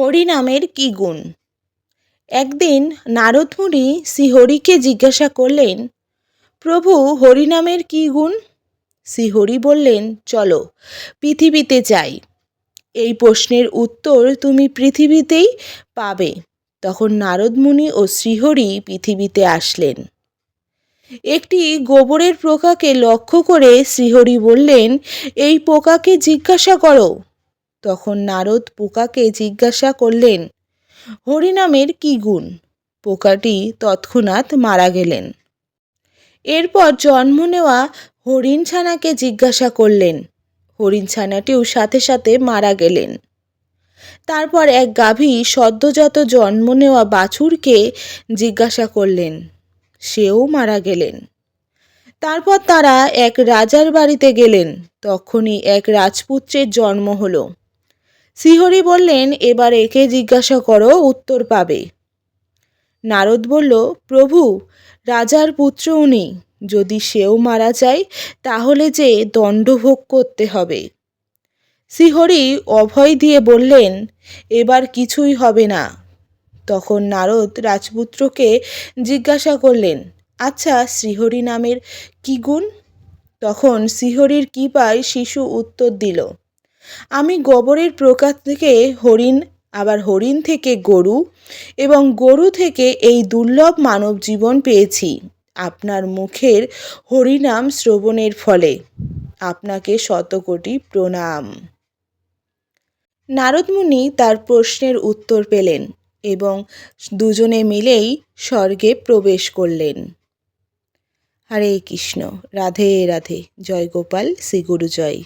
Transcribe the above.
হরিনামের কি গুণ? একদিন নারদমুনি শ্রীহরিকে জিজ্ঞাসা করলেন, প্রভু, হরিনামের কি গুণ? শ্রীহরি বললেন, চলো, পৃথিবীতে যাই। এই প্রশ্নের উত্তর তুমি পৃথিবীতেই পাবে। তখন নারদমুনি ও শ্রীহরি পৃথিবীতে আসলেন। একটি গোবরের পোকাকে লক্ষ্য করে শ্রীহরি বললেন, এই পোকাকে জিজ্ঞাসা করো। তখন নারদ পোকাকে জিজ্ঞাসা করলেন, হরিনামের কি গুণ? পোকাটি তৎক্ষণাৎ মারা গেলেন। এরপর জন্ম নেওয়া হরিণ ছানাকে জিজ্ঞাসা করলেন হরিণ ছানাটিও সাথে সাথে মারা গেলেন। তারপর এক গাভী সদ্যজাত জন্ম নেওয়া বাছুরকে জিজ্ঞাসা করলেন, সেও মারা গেলেন। তারপর তারা এক রাজার বাড়িতে গেলেন, তখনই এক রাজপুত্রের জন্ম হলো। শ্রীহরি বললেন, এবার একে জিজ্ঞাসা করো, উত্তর পাবে। নারদ বলল, প্রভু, রাজার পুত্র উনি। যদি সেও মারা যায়, তাহলে যে দণ্ডভোগ করতে হবে। শ্রীহরি অভয় দিয়ে বললেন, এবার কিছুই হবে না। তখন নারদ রাজপুত্রকে জিজ্ঞাসা করলেন আচ্ছা শ্রীহরি নামের কি গুণ? তখন শ্রীহরির কৃপায় শিশু উত্তর দিল আমি গোবরের প্রকার থেকে হরিণ, আবার হরিণ থেকে গরু এবং গরু থেকে এই দুর্লভ মানব জীবন পেয়েছি। আপনার মুখের হরিনাম শ্রবণের ফলে। আপনাকে শতকোটি প্রণাম। নারদমুনি তার প্রশ্নের উত্তর পেলেন এবং দুজনে মিলেই স্বর্গে প্রবেশ করলেন। হরে কৃষ্ণ। রাধে রাধে। জয় গোপাল। শ্রী গুরু জয়